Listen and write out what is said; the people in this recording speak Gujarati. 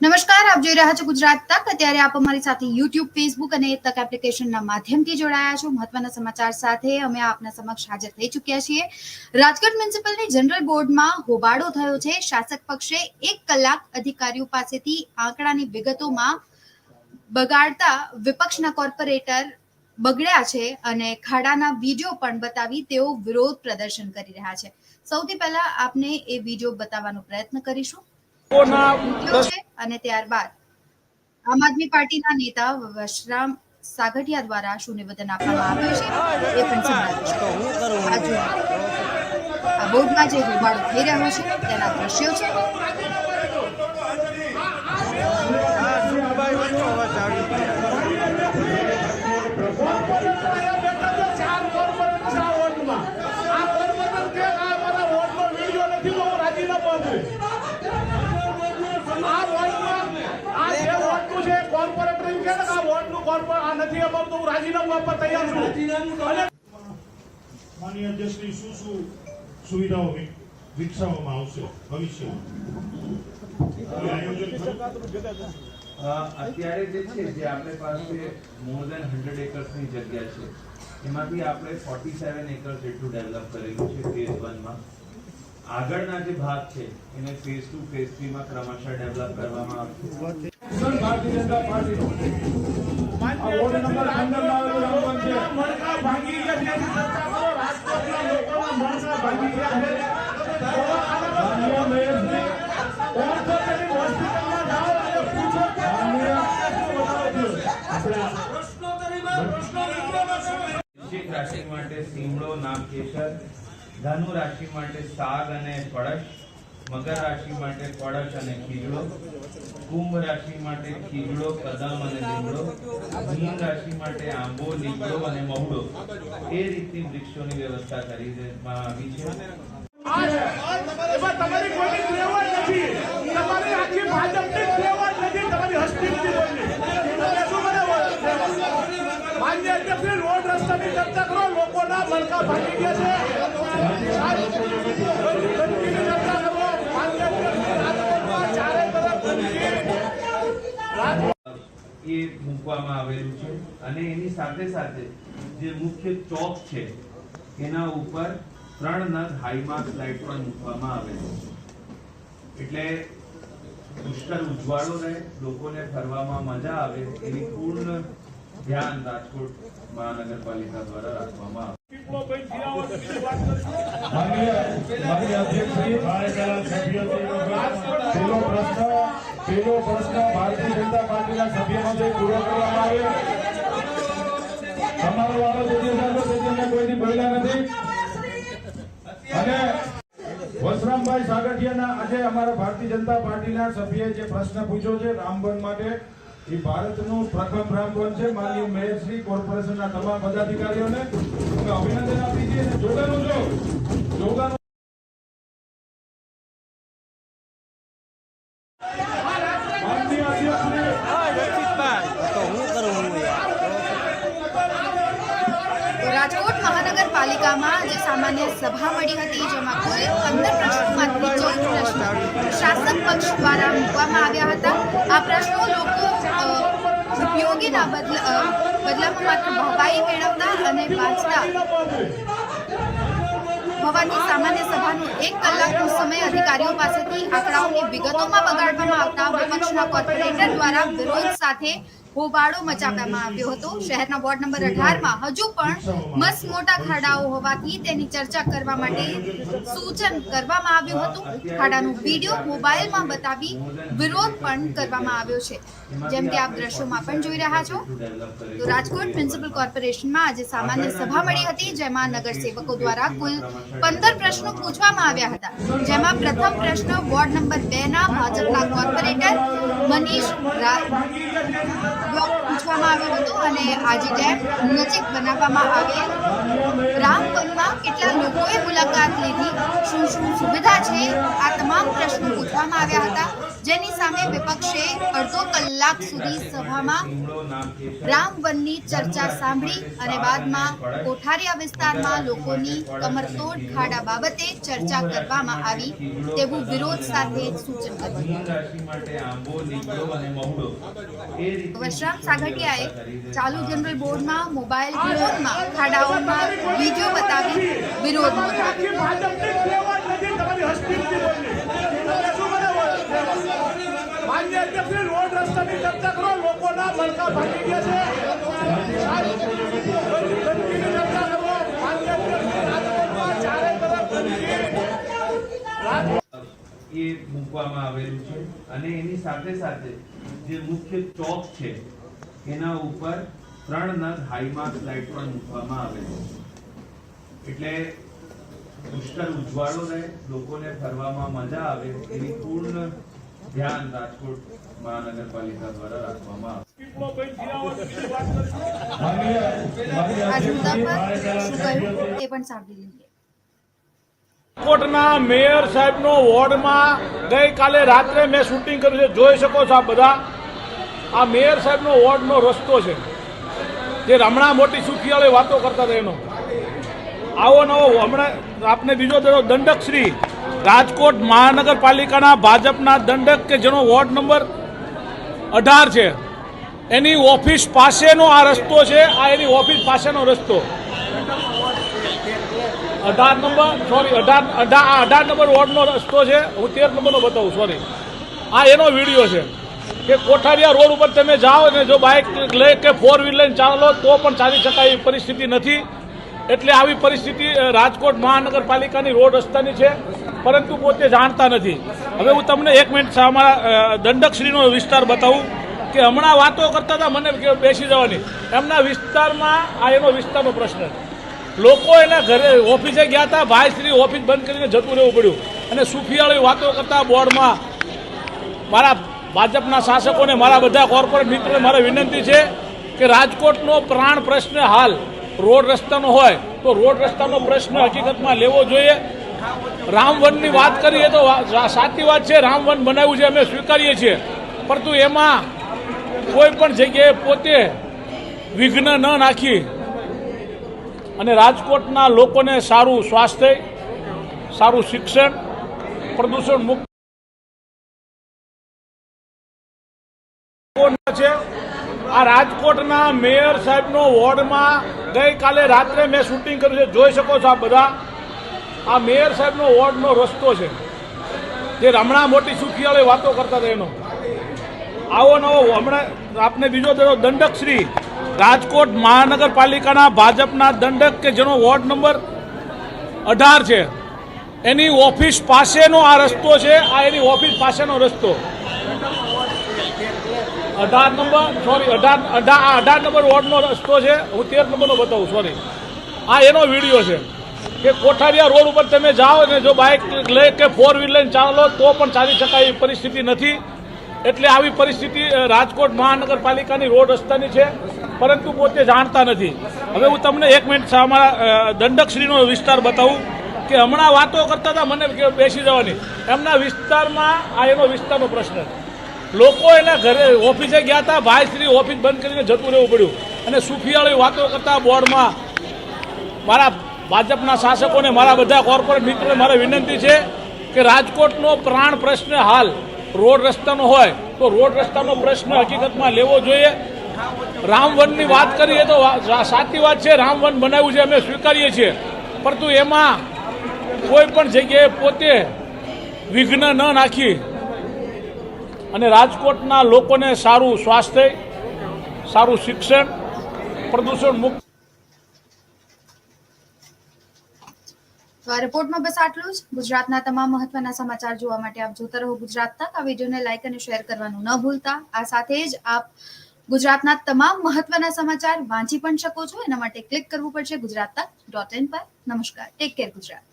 નમસ્કાર, આપ જોઈ રહ્યા છો ગુજરાત તક. અત્યારે આપ અમારી સાથે યુટ્યુબ ફેસબુક અને તક એપ્લિકેશનના માધ્યમથી જોડાયા છો. મહત્વના સમાચાર સાથે અમે આપના સમક્ષ હાજર થઈ ચૂક્યા છીએ. રાજકોટ મ્યુનિસિપલની જનરલ બોર્ડમાં હોબાળો થયો છે. શાસક પક્ષે એક કલાક અધિકારીઓ પાસેથી આંકડાની વિગતોમાં બગાડતા વિપક્ષના કોર્પોરેટર બગડ્યા છે અને ખાડાના વીડિયો પણ બતાવી તેઓ વિરોધ પ્રદર્શન કરી રહ્યા છે. સૌથી પહેલા આપને એ વીડિયો બતાવવાનો પ્રયત્ન કરીશું. છે અને ત્યારબાદ આમ આદમી પાર્ટીના નેતા વશરામ સાગઠિયા દ્વારા શું નિવેદન આપવામાં આવ્યું છે. એ પણ સંભળાવીશું આ બોર્ડમાં જે હોબાળો થઈ રહ્યો છે તેના દ્રશ્યો છે ચાર કોર્પોરેટ છે આ વોર્ડમાં. આ કોર્પોરેટર કે આ મારા વોર્ડનો વીડિયો નથી તો હું રાજીનામું આપું. આ વોર્ડમાં આ જે વોર્ડનું છે કોર્પોરેટર એમ કહે ને કે આ વોર્ડનું આ નથી અપાવતો હું રાજીનામું આપવા તૈયાર છું. અને માનનીય અધ્યક્ષની શું શું સુવિધાઓ વિકસાવવામાં આવશે ભવિષ્યમાં? અત્યારે જે છે જે આપણે પાસે મોર દેન હંડ્રેડ એકર્સની જગ્યા છે એમાંથી આપણે ફોર્ટી સેવન એકર્સ જેટલું ડેવલપ કરેલું છે ફેઝ વનમાં આગળના જે ભાગ છે એને ફેઝ ટુ ફેઝ થ્રીમાં ક્રમશઃ ડેવલપ કરવામાં આવશે. ભારતીય જનતા પાર્ટીનો આ વોર્ડ નંબર 15 માં આવેલું રામવન છે. મણકા ભાંગી ગયા છે એની ચર્ચા કરો. રાજકોટના લોકોના મણકા ભાંગી ગયા છે. માનનીય મેયરશ્રી, ઓર્થોપેડિક હોસ્પિટલમાં જાઓ અને પૂછો કે વૃશ્ચિક રાશિ માટે સીમડો નામ કેસર ધનુ રાશિ માટે સાગ અને ફળશ મકર રાશિ માટે ફળશ અને ખીજડો કુંભ રાશિ માટે ખીજડો કદમ અને લીમડો મીન રાશિ માટે આંબો લીમડો અને મહુડો એ રીતની વૃક્ષોની વ્યવસ્થા કરી દેવામાં આવી છે તમારી? માન્ય અધ્યક્ષશ્રી, રોડ રસ્તાની ચર્ચા કરો. લોકોના મણકા ભાગી ગયા છે. ગંદકીની ચર્ચા કરો. માન્ય અધ્યક્ષશ્રી, રાજકોટમાં ચારે તરફ ગંદકી. એ મૂકવામાં આવેલું છે અને એની સાથે સાથે જે મુખ્ય ચોક છે, એના ઉપર ત્રણ નગ હાઈમાર્ક લાઇટ પણ મૂકવામાં આવેલું છે. એટલે પુષ્કળ ઉજવાળો રહે, લોકોને ફરવામાં મજા આવે, એની પૂર્ણ ધ્યાન રાજકોટ મહાનગરપાલિકા દ્વારા રાખવામાં આવે. પેલો પ્રશ્ન પેલો પ્રશ્ન ભારતીય જનતા પાર્ટીના બોલ્યા નથી. અને વસરામભાઈ સાગઠિયાના આજે અમારા ભારતીય જનતા પાર્ટીના સભ્યએ જે પ્રશ્ન પૂછ્યો છે રામબન માટે એ ભારતનું પ્રથમ રામબન છે માનનીય મેયરશ્રી કોર્પોરેશનના તમામ પદાધિકારીઓને. અભિનંદન આપી છીએ અને જોગાનું જો જોગાનું રાજકોટ મહાનગરપાલિકામાં જે સામાન્ય સભા મળી હતી જેમાં કુલ પંદર પ્રશ્નોમાંથી ચૌદ પ્રશ્નો શાસક પક્ષ દ્વારા મૂકવામાં આવ્યા હતા. આ પ્રશ્નો લોકો ઉપયોગીના બદલા બદલામાં માત્ર ભવાઈ મેળવતા અને વાંચતા હોવાથી સામાન્ય સભાનો એક કલાકનો સમય અધિકારીઓ પાસેથી આંકડાઓની વિગતોમાં બગાડવામાં આવતા વિપક્ષના કોર્પોરેટર દ્વારા વિરોધ સાથે હોબાળો મચાવવામાં આવ્યો હતો. શહેરના વોર્ડ નંબર અઢારમાં હજુ પણ મસ્ત મોટા ખાડાઓ હોવાથી તેની ચર્ચા કરવા માટે સૂચન કરવામાં આવ્યું હતું. ખાડાનો વીડિયો મોબાઈલમાં બતાવી વિરોધ પણ કરવામાં આવ્યો છે. જેમ કે આપ દ્રશ્યોમાં પણ જોઈ રહ્યા છો. તો રાજકોટ મ્યુનિસિપલ કોર્પોરેશનમાં આજે સામાન્ય સભા મળી હતી, જેમાં નગરસેવકો દ્વારા કુલ પંદર પ્રશ્નો પૂછવામાં આવ્યા હતા. જેમાં પ્રથમ પ્રશ્ન વોર્ડ નંબર બે ના ભાજપના કોર્પોરેટર મનીષ રા- દ્વારા પૂછવામાં આવ્યો હતું અને આજે ડેમ નજીક બનાવવામાં આવેલ રામવનમાં કેટલા લોકોએ મુલાકાત લીધી. શું શું સુવિધા છે? આ તમામ પ્રશ્નો પૂછવામાં આવ્યા હતા. જેની સામે વિપક્ષે અડધો કલાક સુધી સભામાં રામ વનની ચર્ચા સાંભળી અને બાદમાં કોઠારિયા વિસ્તારમાં લોકોની કમરતોડ ખાડા બાબતે ચર્ચા કરવામાં આવી તેવું વિરોધ સાથે સૂચન કર્યું. વશરામ રાશિ માટે આંબો લીમડો અને મહુડો એ રીતે વશરામ સાગઠિયાએ ચાલુ જનરલ બોર્ડમાં મોબાઈલ ફોનમાં ખાડાઓમાં વીડિયો બતાવી વિરોધ નોંધાવ્યો. લોકોના મણકા ભાંગી ગયા છે. એ મૂકવામાં આવેલું છે. અને એની સાથે સાથે જે મુખ્ય ચોક છે એના ઉપર ત્રણ નગ હાઈમાર્ક લાઇટ પણ મૂકવામાં આવે છે. એટલે પુષ્કળ ઉજવાળો રહે લોકોને ફરવામાં મજા આવે એની પૂર્ણ ધ્યાન રાજકોટ મહાનગરપાલિકા દ્વારા રાખવામાં આવે. રાજકોટના મેયર સાહેબનો વોર્ડમાં ગઈકાલે રાત્રે મેં શૂટિંગ કર્યું છે. જોઈ શકો છો આ બધા. આ મેયર સાહેબનો વોર્ડનો રસ્તો છે. જે રમણા મોટી સુખિયાળી વાતો કરતા હતા એનો. આવો નવો હમણાં આપને બીજો દેવો દંડકશ્રી રાજકોટ મહાનગરપાલિકાના ભાજપના દંડક કે જેનો વોર્ડ નંબર અઢાર છે. એની ઓફિસ પાસેનો આ રસ્તો છે. આ એની ઓફિસ પાસેનો રસ્તો. અઢાર નંબર સોરી અઢાર અઢાર આ અઢાર નંબર વોર્ડનો રસ્તો છે. હું તેર નંબરનો બતાવું સોરી આ એનો વીડિયો છે. કે કોઠારિયા રોડ ઉપર તમે જાઓ ને જો બાઇક લઈ કે ફોર વ્હીલ લઈને ચાલો તો પણ ચાલી શકાય એવી પરિસ્થિતિ નથી. એટલે આવી પરિસ્થિતિ રાજકોટ મહાનગરપાલિકાની રોડ રસ્તાની છે, પરંતુ પોતે જાણતા નથી. હવે હું તમને એક મિનિટ અમારા દંડકશ્રીનો વિસ્તાર બતાવું કે હમણાં વાતો કરતા હતા મને બેસી જવાની. એમના વિસ્તારમાં આ એનો વિસ્તારનો પ્રશ્ન લોકો એના ઘરે ઓફિસે ગયા હતા, ભાઈ શ્રી ઓફિસ બંધ કરીને જતું રહેવું પડ્યું. અને સુફિયાળી વાતો કરતા બોર્ડમાં, મારા ભાજપના શાસકોને મારા બધા કોર્પોરેટ મિત્રોને મારે વિનંતી છે કે રાજકોટનો પ્રાણ પ્રશ્ન હાલ રોડ રસ્તાનો હોય તો રોડ રસ્તાનો પ્રશ્ન હકીકતમાં લેવો જોઈએ. રામવનની વાત કરીએ તો સાચી વાત છે, રામવન બનાવ્યું છે, અમે સ્વીકારીએ છીએ. પરંતુ એમાં કોઈ પણ જગ્યાએ પોતે વિઘ્ન ન નાખી અને રાજકોટના લોકોને સારું સ્વાસ્થ્ય, સારું શિક્ષણ, પ્રદૂષણ મુક્ત આ રાજકોટના મેયર સાહેબનો વોર્ડમાં ગઈકાલે રાત્રે મેં શૂટિંગ કર્યું છે. જોઈ શકો છો આ બધા. આ મેયર સાહેબનો વોર્ડનો રસ્તો છે. જે હમણાં મોટી સુખિયાળે વાતો કરતા હતા એનો. આવો નવો હમણાં આપને બીજો દેવો દંડકશ્રી રાજકોટ મહાનગરપાલિકાના ભાજપના દંડક કે જેનો વોર્ડ નંબર અઢાર છે. એની ઓફિસ પાસેનો આ રસ્તો છે. આ એની ઓફિસ પાસેનો રસ્તો. અઢાર નંબર સોરી અઢાર અઢાર, આ અઢાર નંબર વોર્ડનો રસ્તો છે. હું તેર નંબરનો બતાવું સોરી આ એનો વીડિયો છે કે કોઠારિયા રોડ ઉપર તમે જાઓ ને જો બાઇક લઈ કે ફોર વ્હીલ લઈને ચાલો, તો પણ ચાલી શકાય એવી પરિસ્થિતિ નથી. એટલે આવી પરિસ્થિતિ રાજકોટ મહાનગરપાલિકાની રોડ રસ્તાની છે. પરંતુ પોતે જાણતા નથી. હવે હું તમને એક મિનિટ અમારા દંડકશ્રીનો વિસ્તાર બતાવું કે હમણાં વાતો કરતા હતા મને બેસી જવાની. એમના વિસ્તારમાં આ એનો વિસ્તારનો પ્રશ્ન છે. લોકો એના ઘરે ઓફિસે ગયા હતા ભાઈ શ્રી ઓફિસ બંધ કરીને જતું રહેવું પડ્યું. અને સુફિયાળી વાતો કરતા બોર્ડમાં મારા ભાજપના શાસકોને, મારા બધા કોર્પોરેટ મિત્રોને મારે વિનંતી છે કે રાજકોટનો પ્રાણ પ્રશ્ન હાલ રોડ રસ્તાનો હોય તો રોડ રસ્તાનો પ્રશ્ન હકીકતમાં લેવો જોઈએ. રામવનની વાત કરીએ તો સાચી વાત છે, રામવન બનાવ્યું છે, અમે સ્વીકારીએ છીએ. પરંતુ એમાં કોઈ પણ જગ્યાએ પોતે વિઘ્ન ન નાખી અને રાજકોટના લોકોને સારું સ્વાસ્થ્ય, સારું શિક્ષણ, પ્રદૂષણ મુક્ત રિપોર્ટમાં બસ આટલું જ. ગુજરાતના તમામ મહત્વના સમાચાર જોવા માટે આપ જોતા રહો ગુજરાત તક. આ વિડીયોને લાઇક અને શેર કરવાનું ન ભૂલતા. આ સાથે જ આપ ગુજરાતના તમામ મહત્વના સમાચાર વાંચી પણ શકો છો. એના માટે ક્લિક કરવું પડશે ગુજરાત તક. ડોટ ઇન પર. નમસ્કાર. Take care Gujarat.